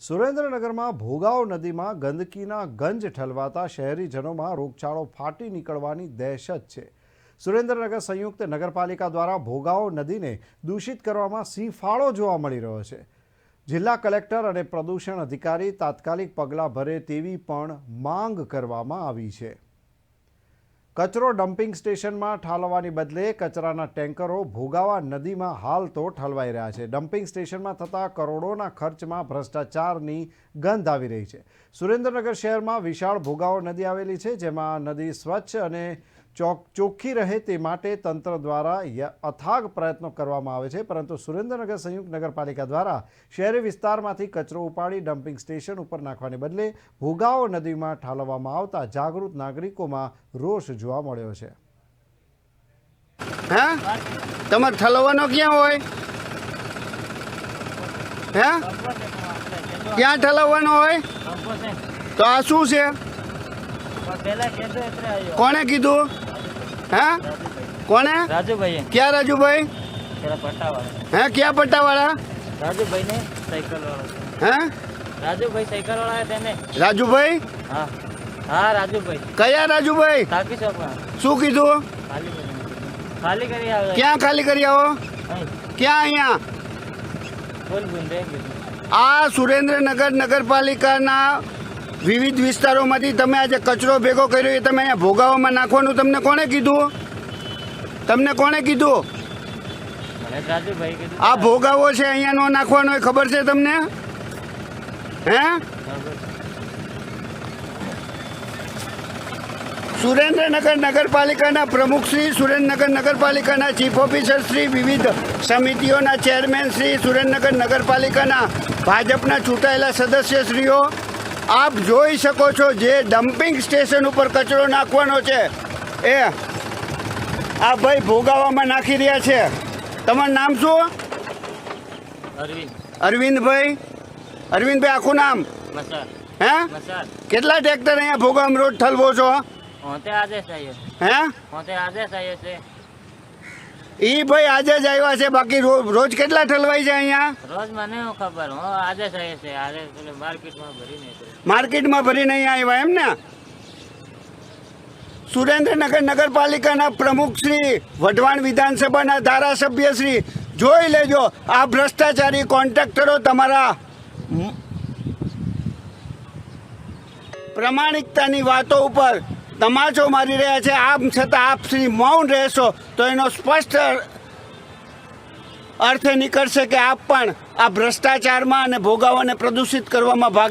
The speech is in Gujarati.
સુરેન્દ્રનગરમાં ભોગાવ નદીમાં ગંદકીના ગંજ ઠલવાતા શહેરીજનોમાં રોગચાળો ફાટી નીકળવાની દહેશત છે. સુરેન્દ્રનગર સંયુક્ત નગરપાલિકા દ્વારા ભોગાવ નદીને દૂષિત કરવામાં સિંહફાળો જોવા મળી રહ્યો છે. જિલ્લા કલેક્ટર અને પ્રદૂષણ અધિકારી તાત્કાલિક પગલાં ભરે તેવી પણ માંગ કરવામાં આવી છે. કચરો ડમ્પિંગ સ્ટેશનમાં ઠાલવવાની બદલે કચરાના ટેન્કરો ભોગાવા નદીમાં હાલ તો ઠલવાઈ રહ્યા છે. ડમ્પિંગ સ્ટેશનમાં થતા કરોડોના ખર્ચમાં ભ્રષ્ટાચારની ગંધ આવી રહી છે. સુરેન્દ્રનગર શહેરમાં વિશાળ ભોગાવો નદી આવેલી છે, જેમાં નદી સ્વચ્છ અને ચોક, ચોખ્ખી રહે તે માટે તંત્ર દ્વારા અથાગ પ્રયત્નો કરવામાં આવે છે. પરંતુ સુરેન્દ્રનગર સંયુક્ત નગરપાલિકા દ્વારા શહેરી વિસ્તારમાંથી કચરો ઉપાડી ડમ્પિંગ સ્ટેશન ઉપર નાખવાને બદલે ભોગાવો નદીમાં ઠાલવવામાં આવતા જાગૃત નાગરિકોમાં રોષ જોવા મળ્યો છે. હે? તમારે ઠલવવાનો ક્યાં હોય? ક્યાં ઠલવવાનો હોય? તો આ શું છે? કોણે કીધું? હે? કોને રાજુભાઈ ક્યાં રાજુભાઈ? હે ક્યાં પટ્ટાવાળા રાજુભાઈ ને સાયકલ વાળા હે? રાજુભાઈ સાયકલ વાળા તેને રાજુભાઈ? હા. હા રાજુભાઈ. કયા રાજુભાઈ? તાકી શું કીધું? ખાલી કરી આવે. ક્યાં ખાલી કરી આવો? ક્યાં અહીંયા? બોલ આ સુરેન્દ્રનગર નગરપાલિકાના વિવિધ વિસ્તારોમાંથી તમે આજે કચરો ભેગો કર્યો એ તમે અહીંયા ભોગાવામાં નાખવાનું તમને કોણે કીધું? તમને કોણે કીધું? આ ભોગાવો છે અહીંયા નો નાખવાનો એ ખબર છે તમને? હે? સુરેન્દ્રનગર નગરપાલિકાના પ્રમુખ શ્રી સુરેન્દ્રનગર નગરપાલિકાના ચીફ ઓફિસર શ્રી વિવિધ સમિતિઓના ચેરમેન શ્રી સુરેન્દ્રનગર નગરપાલિકાના ભાજપના ચૂંટાયેલા સદસ્યશ્રીઓ આપ જોઈ શકો છો જે ડમ્પિંગ સ્ટેશન ઉપર કચરો નાખવાનો છે. એ આ ભાઈ ભોગાવામાં નાખી રહ્યા છે. તમારું નામ શું? અરવિંદ. અરવિંદભાઈ અરવિંદભાઈ આખું નામ? હે? કેટલા ટ્રેક્ટર અહીંયા ભોગામ રોડ ઠલવો છો? હે? આદેશ આવ્યો છે. ઈ ભાઈ આજે જ આવ્યા છે બાકી રોજ કેટલા ઠલવાય છે અહીંયા? રોજ મને ખબર હું આદેશ આવ્યો છે આજે માર્કેટમાં ભરી નહીં માર્કેટમાં ભરીને અહીંયા આવ્યા એમ ને? સુરેન્દ્રનગર નગરપાલિકાના પ્રમુખ શ્રી વઢવાણ વિધાનસભાના ધારાસભ્ય શ્રી જોઈ લેજો આ ભ્રષ્ટાચારી કોન્ટ્રાક્ટરો તમારા પ્રમાણિકતાની વાતો ઉપર તમાચો મારી રહ્યા છે. આમ છતાં આપ શ્રી મૌન રહેશો તો એનો સ્પષ્ટ અર્થ નીકળશે કે આપ પણ આ ભ્રષ્ટાચારમાં અને ભોગાવાને પ્રદૂષિત કરવામાં ભાગી